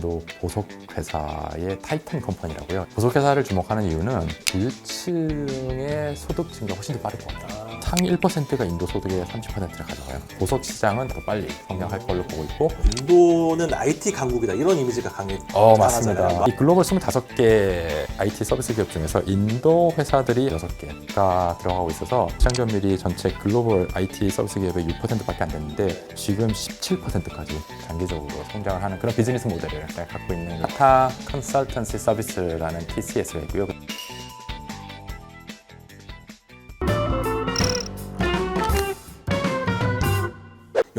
인도 보석 회사의 타이탄 컴퍼니라고요. 보석 회사를 주목하는 이유는 부유층의 소득 증가 훨씬 더 빠를 것 같아요. 상위 1%가 인도 소득의 30%를 가져가요. 보석 시장은 더 빨리 성장할 걸로 보고 있고 인도는 IT 강국이다 이런 이미지가 강해. 어. 맞습니다. 이 글로벌 25개 IT 서비스 기업 중에서 인도 회사들이 6개가 들어가고 있어서 시장 점유율이 전체 글로벌 IT 서비스 기업의 6%밖에 안 됐는데 지금 17%까지 장기적으로 성장을 하는 그런 비즈니스 모델을 갖고 있는 타타 컨설턴시 서비스라는 TCS가 있고요.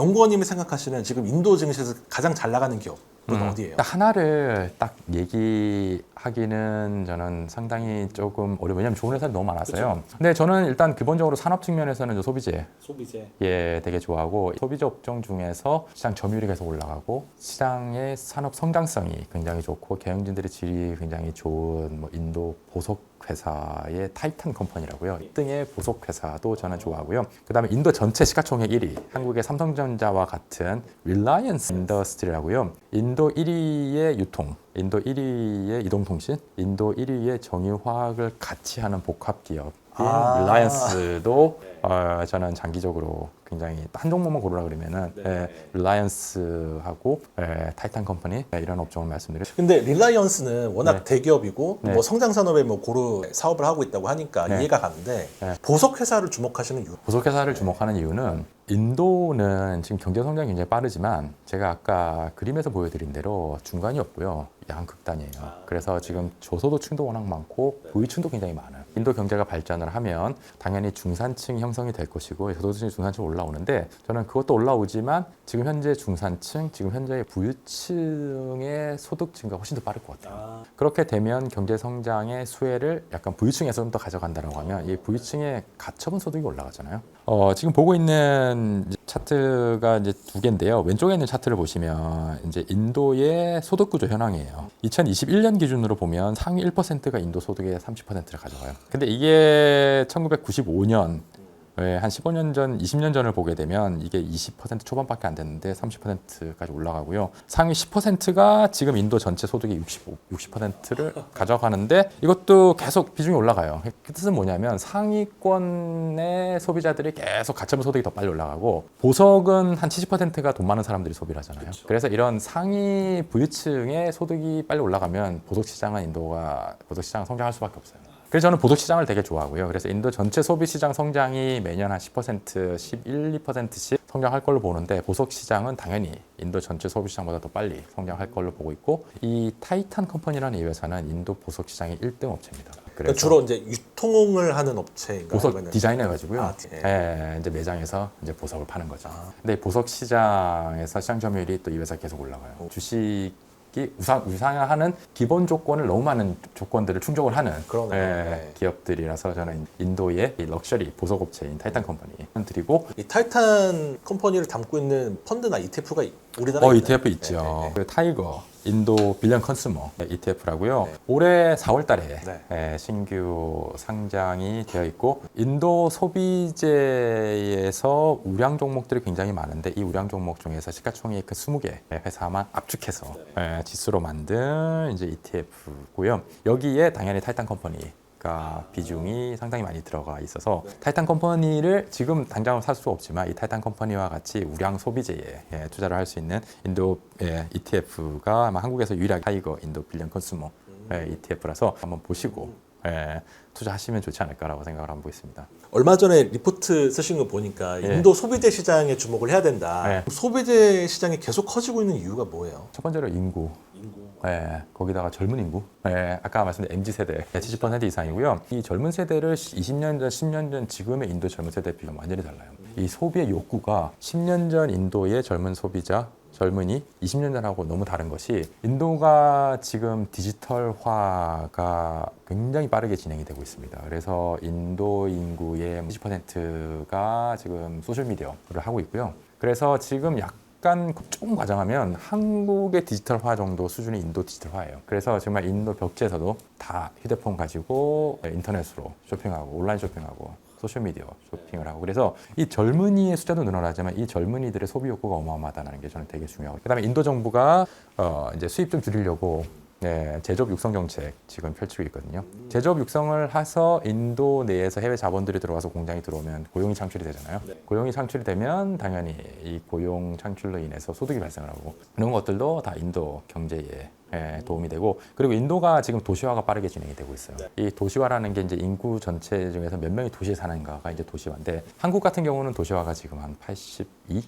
연구원님이 생각하시는 지금 인도 증시에서 가장 잘 나가는 기업 은 음. 어디예요? 딱 하나를 딱 얘기하기는 저는 상당히 조금 어려워요. 왜냐하면 좋은 회사들이 너무 많았어요. 근데 저는 일단 기본적으로 산업 측면에서는 저 소비재 소비재. 예, 되게 좋아하고 소비자 업종 중에서 시장 점유율이 계속 올라가고 시장의 산업 성장성이 굉장히 좋고 경영진들의 질이 굉장히 좋은 뭐 인도 보석 회사의 타이탄 컴퍼니라고요. 1등의 보석 회사도 저는 좋아하고요. 그다음에 인도 전체 시가총액 1위, 한국의 삼성전자와 같은 릴라이언스 인더스트리라고요. 인도 1위의 유통, 인도 1위의 이동통신, 인도 1위의 정유화학을 같이 하는 복합 기업. 아. 릴라이언스도 어, 저는 장기적으로 굉장히 한 종목만 고르라 그러면은 네. 예, 릴라이언스하고 예, 타이탄 컴퍼니 예, 이런 업종을 말씀드려요. 근데 릴라이언스는 워낙 네. 대기업이고 네. 뭐 성장 산업에 뭐 고루 사업을 하고 있다고 하니까 네. 이해가 가는데 네. 보석 회사를 주목하시는 이유. 보석 회사를 주목하는 이유는 인도는 지금 경제 성장이 굉장히 빠르지만 제가 아까 그림에서 보여드린 대로 중간이 없고요. 양극단이에요. 그래서 지금 저소득층도 워낙 많고 부유층도 굉장히 많아요. 인도 경제가 발전을 하면 당연히 중산층 형성이 될 것이고 저소득층 중산층 올라오는데 저는 그것도 올라오지만 지금 현재 중산층, 지금 현재 부유층의 소득 증가 훨씬 더 빠를 것 같아요. 그렇게 되면 경제 성장의 수혜를 약간 부유층에서 좀 더 가져간다라고 하면 이 부유층의 가처분 소득이 올라가잖아요. 어, 지금 보고 있는 차트가 이제 두 개인데요. 왼쪽에 있는 차트를 보시면 이제 인도의 소득 구조 현황이에요. 2021년 기준으로 보면 상위 1%가 인도 소득의 30%를 가져가요. 근데 이게 1995년 예, 한 15년 전, 20년 전을 보게 되면 이게 20% 초반밖에 안 됐는데 30%까지 올라가고요. 상위 10%가 지금 인도 전체 소득의 65, 60%를 가져가는데 이것도 계속 비중이 올라가요. 그 뜻은 뭐냐면 상위권의 소비자들이 계속 가처분 소득이 더 빨리 올라가고 보석은 한 70%가 돈 많은 사람들이 소비를 하잖아요. 그래서 이런 상위 부유층의 소득이 빨리 올라가면 보석 시장은 인도가 보석 시장은 성장할 수밖에 없어요. 그래서 저는 보석 시장을 되게 좋아하고요. 그래서 인도 전체 소비 시장 성장이 매년 한 10%, 11, 12%씩 성장할 걸로 보는데 보석 시장은 당연히 인도 전체 소비 시장보다 더 빨리 성장할 걸로 보고 있고 이 타이탄 컴퍼니라는 이 회사는 인도 보석 시장의 1등 업체입니다. 그러니까 주로 이제 유통을 하는 업체인가? 보석 디자인해 가지고요. 아, 디- 예, 이제 매장에서 이제 보석을 파는 거죠. 근데 보석 시장에서 시장 점유율이 또 이 회사 계속 올라가요. 주식이 우상, 우상화하는 기본 조건을 너무 많은 조건들을 충족을 하는 그러네요. 예, 네. 기업들이라서 저는 인도의 이 럭셔리 보석 업체인 타이탄 컴퍼니 드리고 이 타이탄 컴퍼니를 담고 있는 펀드나 ETF가 우리나라에 어 있나요? ETF 있죠. 네, 네, 네. 그 타이거 인도 빌리언 컨슈머 ETF라고요. 네. 올해 4월 달에 네. 신규 상장이 되어 있고 인도 소비재에서 우량 종목들이 굉장히 많은데 이 우량 종목 중에서 시가총액 그 20개 회사만 압축해서 네. 예, 지수로 만든 이제 ETF고요. 여기에 당연히 타이탄 컴퍼니 가 비중이 상당히 많이 들어가 있어서 네. 타이탄 컴퍼니를 지금 당장 살 수 없지만 이 타이탄 컴퍼니와 같이 우량 소비재에 예, 투자를 할 수 있는 인도 예, ETF가 아마 한국에서 유일하게 타이거 인도 빌리언 컨슈머 예, ETF라서 한번 보시고 예, 투자하시면 좋지 않을까라고 생각을 하고 있습니다. 얼마 전에 리포트 쓰신 거 보니까 예. 인도 소비재 시장에 주목을 해야 된다. 네. 소비재 시장이 계속 커지고 있는 이유가 뭐예요? 첫 번째로 인구 인구. 예, 거기다가 젊은 인구. 예, 아까 말씀드린 MZ 세대 70% 이상이고요. 이 젊은 세대를 20년 전, 10년 전 지금의 인도 젊은 세대 비가 완전히 달라요. 이 소비의 욕구가 10년 전 인도의 젊은 소비자 젊은이 20년 전하고 너무 다른 것이 인도가 지금 디지털화가 굉장히 빠르게 진행이 되고 있습니다. 그래서 인도 인구의 10%가 지금 소셜 미디어를 하고 있고요. 그래서 지금 약 약간 조금 과장하면 한국의 디지털화 정도 수준의 인도 디지털화예요. 그래서 정말 인도 벽지에서도 다 휴대폰 가지고 인터넷으로 쇼핑하고 온라인 쇼핑하고 소셜 미디어 쇼핑을 하고 그래서 이 젊은이의 숫자도 늘어나지만 이 젊은이들의 소비 욕구가 어마어마하다는 게 저는 되게 중요하고 그다음에 인도 정부가 어 이제 수입 좀 줄이려고 네, 제조업 육성 정책 지금 펼치고 있거든요. 제조업 육성을 해서 인도 내에서 해외 자본들이 들어와서 공장이 들어오면 고용이 창출이 되잖아요. 고용이 창출이 되면 당연히 이 고용 창출로 인해서 소득이 발생을 하고 이런 것들도 다 인도 경제에 예, 도움이 되고 그리고 인도가 지금 도시화가 빠르게 진행이 되고 있어요. 이 도시화라는 게 이제 인구 전체 중에서 몇 명이 도시에 사는가가 이제 도시화인데 한국 같은 경우는 도시화가 지금 한 82?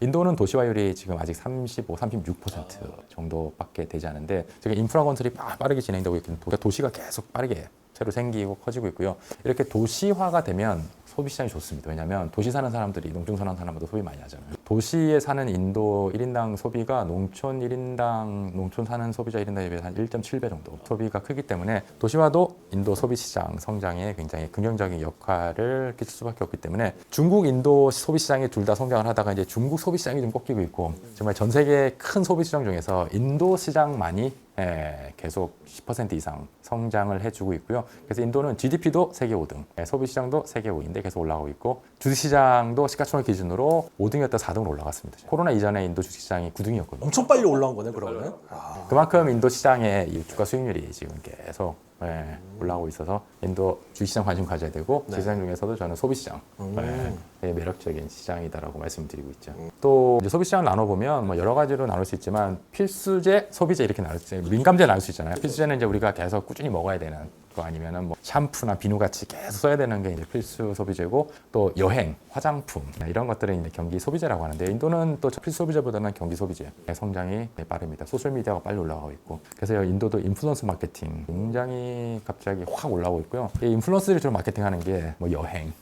인도는 도시화율이 지금 아직 35, 36% 정도밖에 되지 않은데 지금 인프라 건설이 빠- 빠르게 진행되고 있기 때문에 도시가 계속 빠르게 새로 생기고 커지고 있고요. 이렇게 도시화가 되면 소비 시장이 좋습니다. 왜냐하면 도시 사는 사람들이 농촌 사는 사람보다 소비 많이 하잖아요. 도시에 사는 인도 1인당 소비가 농촌 1인당 농촌 사는 소비자 1인당에 비해서 한 1.7배 정도 소비가 크기 때문에 도시화도 인도 소비 시장 성장에 굉장히 긍정적인 역할을 끼칠 수밖에 없기 때문에 중국 인도 소비 시장이 둘 다 성장을 하다가 이제 중국 소비 시장이 좀 꺾이고 있고 정말 전 세계 큰 소비 시장 중에서 인도 시장만이 예, 계속 10% 이상 성장을 해주고 있고요. 그래서 인도는 GDP도 세계 5등, 예, 소비 시장도 세계 5위인데 계속 올라가고 있고 주식 시장도 시가총액 기준으로 5등이었다 4등으로 올라갔습니다. 코로나 이전에 인도 주식 시장이 9등이었거든요. 엄청 빨리 올라온 거네 그러면. 아, 그만큼 인도 시장의 이 주가 수익률이 지금 계속 예, 올라오고 있어서 인도 주식시장 관심 가져야 되고 네. 시장 중에서도 저는 소비시장 음. 예, 되게 매력적인 시장이다라고 말씀드리고 있죠. 또 이제 소비시장 나눠보면 뭐 여러 가지로 나눌 수 있지만 필수제, 소비재 이렇게 나눌 수. 민감재 나눌 수 있잖아요. 필수제는 이제 우리가 계속 꾸준히 먹어야 되는 거 아니면은 뭐 샴푸나 비누 같이 계속 써야 되는 게 이제 필수 소비재고 또 여행, 화장품 이런 것들은 이제 경기 소비재라고 하는데 인도는 또 필수 소비재보다는 경기 소비재 성장이 빠릅니다. 소셜 미디어가 빨리 올라가고 있고 그래서 인도도 인플루언서 마케팅 굉장히 갑자기 확 올라오고 있고요. 이 인플루언서들이 주로 마케팅하는 게 뭐 여행,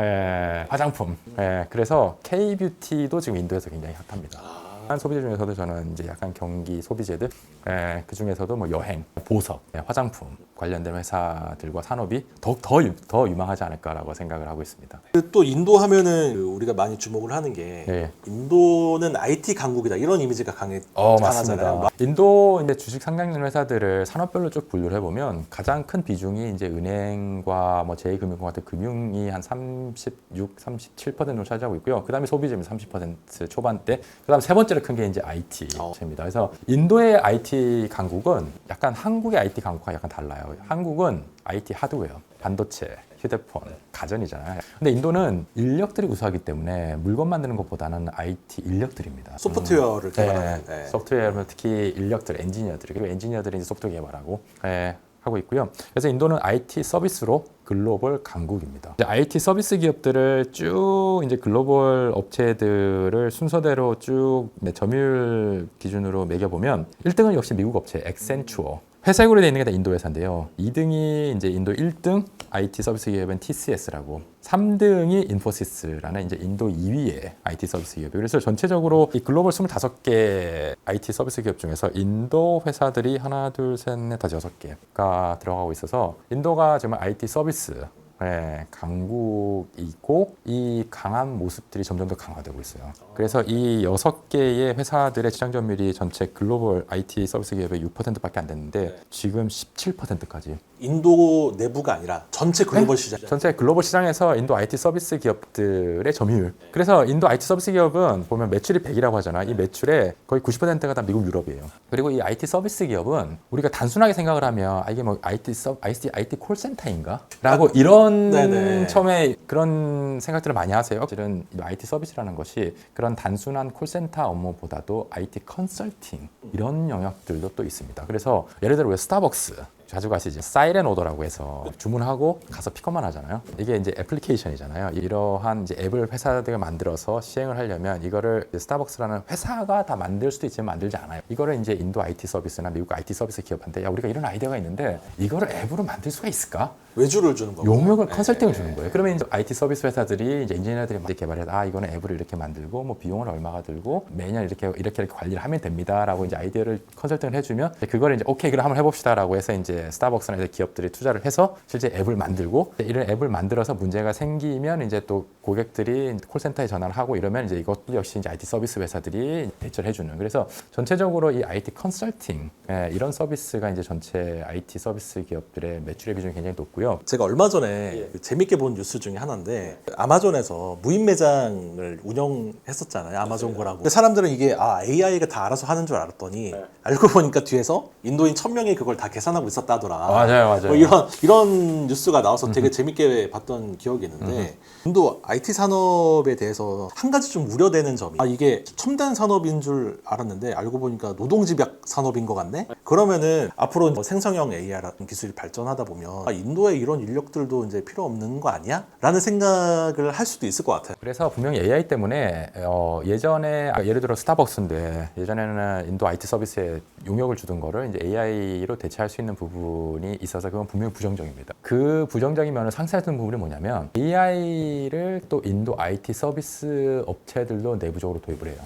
예, 화장품. 예, 그래서 K-뷰티도 지금 인도에서 굉장히 핫합니다. 한 소비재 중에서도 저는 이제 약간 경기 소비재들, 예, 그 중에서도 뭐 여행, 보석, 예, 화장품 관련된 회사들과 산업이 더욱 더, 유망하지 않을까라고 생각을 하고 있습니다. 그또 인도 하면은 그 우리가 많이 주목을 하는 게 예. 인도는 IT 강국이다 이런 이미지가 강해 어, 강하잖아요. 맞습니다. 인도 이제 주식 상장된 회사들을 산업별로 쭉 분류를 해보면 가장 큰 비중이 이제 은행과 뭐 제2금융권 같은 금융이 한 36, 37% 정도 차지하고 있고요. 그 다음에 소비재면 30% 초반대. 그 다음 세 번째 로 큰 게 이제 IT입니다. 그래서 인도의 IT 강국은 약간 한국의 IT 강국과 약간 달라요. 한국은 IT 하드웨어, 반도체, 휴대폰, 가전이잖아요. 근데 인도는 인력들이 우수하기 때문에 물건 만드는 것보다는 IT 인력들입니다. 소프트웨어를 네, 개발하는. 네. 소프트웨어는 특히 인력들, 엔지니어들 그리고 엔지니어들이 이제 소프트웨어 개발하고 예, 하고 있고요. 그래서 인도는 IT 서비스로 글로벌 강국입니다. 이제 IT 서비스 기업들을 쭉 이제 글로벌 업체들을 순서대로 쭉 네, 점유율 기준으로 매겨 보면 1등은 역시 미국 업체 엑센추어. 회색으로 되어 있는 게 다 인도 회사인데요. 2등이 이제 인도 1등 IT 서비스 기업은 TCS라고 3등이 인포시스라는 이제 인도 2위의 IT 서비스 기업이에요. 그래서 전체적으로 이 글로벌 25개 IT 서비스 기업 중에서 인도 회사들이 하나, 둘, 셋, 넷, 다섯, 여섯 개가 들어가고 있어서 인도가 정말 IT 서비스 예, 강국이고 이 강한 모습들이 점점 더 강화되고 있어요. 그래서 이 여섯 개의 회사들의 시장 점유율이 전체 글로벌 IT 서비스 기업의 6%밖에 안 됐는데 지금 17%까지 인도 내부가 아니라 전체 글로벌 시장. 전체 글로벌 시장에서 인도 IT 서비스 기업들의 점유율. 그래서 인도 IT 서비스 기업은 보면 매출이 100이라고 하잖아. 이 매출의 거의 90%가 다 미국, 유럽이에요. 그리고 이 IT 서비스 기업은 우리가 단순하게 생각을 하면 아, 이게 뭐 IT 서 IT IT 콜센터인가? 라고 이런 네네. 처음에 그런 생각들을 많이 하세요. 사실은 이 IT 서비스라는 것이 그런 단순한 콜센터 업무보다도 IT 컨설팅 이런 영역들도 또 있습니다. 그래서 예를 들어 왜 스타벅스 자주 가시죠. 사이렌 오더라고 해서 주문하고 가서 픽업만 하잖아요. 이게 이제 애플리케이션이잖아요. 이러한 이제 앱을 회사들이 만들어서 시행을 하려면 이거를 스타벅스라는 회사가 다 만들 수도 있지만 만들지 않아요. 이거를 이제 인도 IT 서비스나 미국 IT 서비스 기업한테 야 우리가 이런 아이디어가 있는데 이거를 앱으로 만들 수가 있을까? 외주를 주는 거고. 용역을 네. 컨설팅을 주는 거예요. 그러면 이제 IT 서비스 회사들이 이제 엔지니어들이 막 개발해서 아 이거는 앱을 이렇게 만들고 뭐 비용은 얼마가 들고 매년 이렇게 이렇게 이렇게 관리를 하면 됩니다라고 이제 아이디어를 컨설팅을 해주면 그걸 이제 오케이 그럼 한번 해봅시다라고 해서 이제 이제 스타벅스나 이제 기업들이 투자를 해서 실제 앱을 만들고 이런 앱을 만들어서 문제가 생기면 이제 또 고객들이 콜센터에 전화를 하고 이러면 이제 이것도 역시 이제 IT 서비스 회사들이 대처를 해주는. 그래서 전체적으로 이 IT 컨설팅 예, 이런 서비스가 이제 전체 IT 서비스 기업들의 매출의 비중이 굉장히 높고요. 제가 얼마 전에 그 재밌게 본 뉴스 중에 하나인데 아마존에서 무인 매장을 운영했었잖아요. 아마존 고라고. 근데 사람들은 이게 아 AI가 다 알아서 하는 줄 알았더니 알고 보니까 뒤에서 인도인 천 명이 그걸 다 계산하고 있었다 더라. 맞아요, 맞아요. 뭐 이런 이런 뉴스가 나와서 되게 재밌게 봤던 기억이 있는데 인도 IT 산업에 대해서 한 가지 좀 우려되는 점이 아 이게 첨단 산업인 줄 알았는데 알고 보니까 노동 집약 산업인 것 같네. 그러면은 앞으로 뭐 생성형 AI라는 기술이 발전하다 보면 아, 인도에 이런 인력들도 이제 필요 없는 거 아니야? 라는 생각을 할 수도 있을 것 같아요. 그래서 분명히 AI 때문에 어, 예전에 아, 예를 들어 스타벅스인데 예전에는 인도 IT 서비스에 용역을 주던 거를 이제 AI로 대체할 수 있는 부분 이 있어서 그건 분명히 부정적입니다. 그 부정적인 면을 상쇄하는 부분이 뭐냐면 AI를 또 인도 IT 서비스 업체들도 내부적으로 도입을 해요.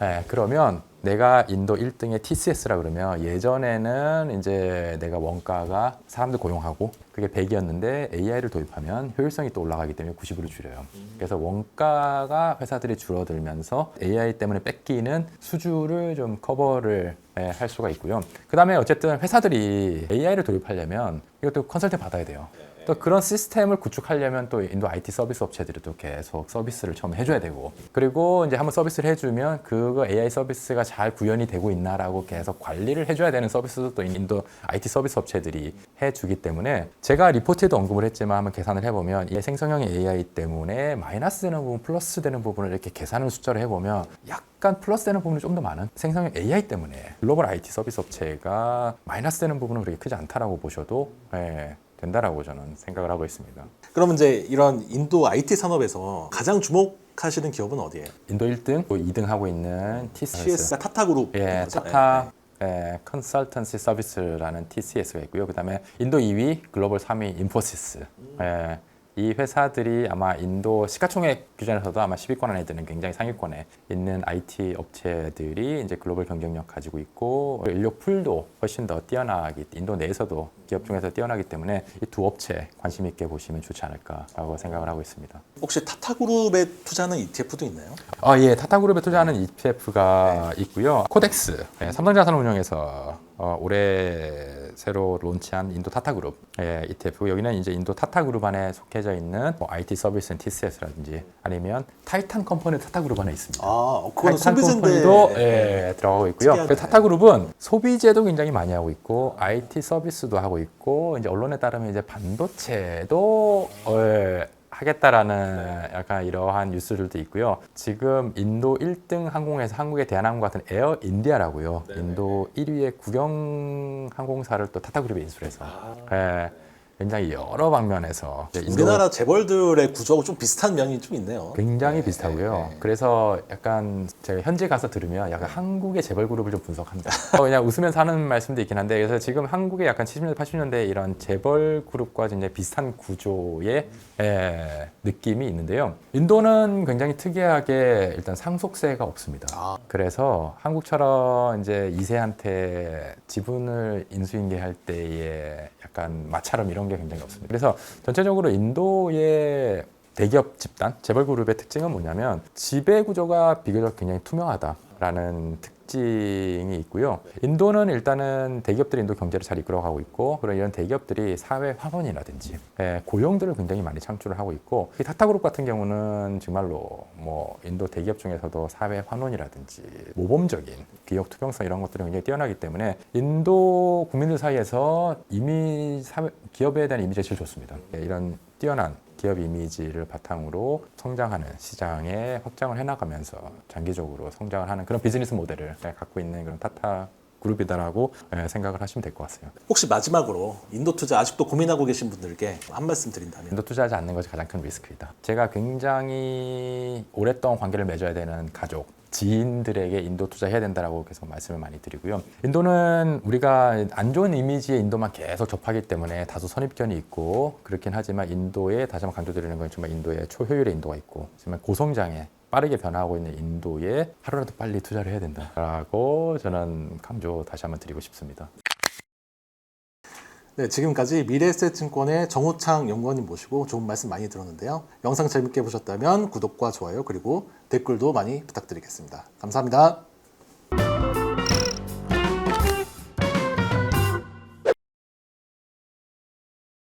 네, 그러면 내가 인도 1등의 TCS라 그러면 예전에는 이제 내가 원가가 사람들 고용하고 그게 100이었는데 AI를 도입하면 효율성이 또 올라가기 때문에 90으로 줄여요. 그래서 원가가 회사들이 줄어들면서 AI 때문에 뺏기는 수주를 좀 커버를 예, 할 수가 있고요. 그 다음에 어쨌든 회사들이 AI를 도입하려면 이것도 컨설팅 받아야 돼요. 또 그런 시스템을 구축하려면 또 인도 IT 서비스 업체들이 또 계속 서비스를 처음에 해줘야 되고 그리고 이제 한번 서비스를 해주면 그거 AI 서비스가 잘 구현이 되고 있나라고 계속 관리를 해줘야 되는 서비스도 또 인도 IT 서비스 업체들이 해주기 때문에 제가 리포트에도 언급을 했지만 한번 계산을 해보면 이 생성형 AI 때문에 마이너스 되는 부분 플러스 되는 부분을 이렇게 계산을 숫자로 해보면 약간 플러스 되는 부분이 좀 더 많은 생성형 AI 때문에 글로벌 IT 서비스 업체가 마이너스 되는 부분은 그렇게 크지 않다라고 보셔도 예, 된다라고 저는 생각을 하고 있습니다. 그러면 이제 이런 인도 IT 산업에서 가장 주목하시는 기업은 어디예요? 인도 1등, 또 2등 하고 있는 TCS. TCS 타타 그룹. 예, 타타 예, 컨설턴시 서비스라는 TCS가 있고요. 그다음에 인도 2위, 글로벌 3위 인포시스. 예, 이 회사들이 아마 인도 시가총액 규정에서도 아마 10위권 안에 드는 굉장히 상위권에 있는 IT 업체들이 이제 글로벌 경쟁력 가지고 있고 인력 풀도 훨씬 더 뛰어나기 인도 내에서도 기업 중에서 뛰어나기 때문에 이 두 업체 관심 있게 보시면 좋지 않을까라고 생각을 하고 있습니다. 혹시 타타그룹에 투자하는 ETF도 있나요? 아, 예. 타타그룹에 투자하는 ETF가 있고요. 코덱스, 예, 삼성자산운용에서 어, 올해 새로 론치한 인도 타타그룹 예, ETF. 여기는 이제 인도 타타그룹 안에 속해져 있는 뭐 IT 서비스 TCS라든지 아니면 타이탄 컴퍼니 타타그룹 안에 있습니다. 아, 그거는 타이탄. 컴퍼니도 예, 들어가고 있고요. 그 타타그룹은 소비재도 굉장히 많이 하고 있고 IT 서비스도 하고 있고 이제 언론에 따르면 이제 반도체도 어, 하겠다라는 약간 이러한 뉴스들도 있고요. 지금 인도 1등 항공에서 한국의 대한항공 같은 에어 인디아라고요. 인도 1위의 국영 항공사를 또 타타그룹에 인수해서. 예, 굉장히 여러 방면에서 우리나라 재벌들의 구조하고 좀 비슷한 면이 좀 있네요. 굉장히 비슷하고요. 그래서 약간 제가 현지 가서 들으면 약간 한국의 재벌 그룹을 좀 분석합니다. 어, 그냥 웃으면서 하는 말씀도 있긴 한데 그래서 지금 한국의 약간 70년대, 80년대 이런 재벌 그룹과 이제 비슷한 구조의 에, 느낌이 있는데요. 인도는 굉장히 특이하게 일단 상속세가 없습니다. 아. 그래서 한국처럼 이제 2세한테 지분을 인수인계할 때의 약간 마찰음 이런 게 굉장히 없습니다. 그래서 전체적으로 인도의 대기업 집단, 재벌 그룹의 특징은 뭐냐면 지배 구조가 비교적 굉장히 투명하다라는 특징 이 있고요. 인도는 일단은 대기업들이 인도 경제를 잘 이끌어가고 있고 그런 이런 대기업들이 사회 환원이라든지 예, 고용들을 굉장히 많이 창출을 하고 있고 이 타타그룹 같은 경우는 정말로 뭐 인도 대기업 중에서도 사회 환원이라든지 모범적인 기업 투명성 이런 것들이 굉장히 뛰어나기 때문에 인도 국민들 사이에서 이미 사회, 기업에 대한 이미지가 제일 좋습니다. 예, 이런 뛰어난 기업 이미지를 바탕으로 성장하는 시장에 확장을 해나가면서 장기적으로 성장을 하는 그런 비즈니스 모델을 예, 갖고 있는 그런 타타 그룹이다라고 예, 생각을 하시면 될 것 같아요. 혹시 마지막으로 인도 투자 아직도 고민하고 계신 분들께 한 말씀 드린다면 인도 투자하지 않는 것이 가장 큰 리스크이다. 제가 굉장히 오랫동안 관계를 맺어야 되는 가족, 지인들에게 인도 투자해야 된다라고 계속 말씀을 많이 드리고요. 인도는 우리가 안 좋은 이미지의 인도만 계속 접하기 때문에 다소 선입견이 있고 그렇긴 하지만 인도에 다시 한번 강조드리는 건 정말 인도에 초효율의 인도가 있고 정말 고성장에 빠르게 변화하고 있는 인도에 하루라도 빨리 투자를 해야 된다라고 저는 강조 다시 한번 드리고 싶습니다. 네, 지금까지 미래에셋증권의 정우창 연구원님 모시고 좋은 말씀 많이 들었는데요. 영상 재밌게 보셨다면 구독과 좋아요 그리고 댓글도 많이 부탁드리겠습니다. 감사합니다.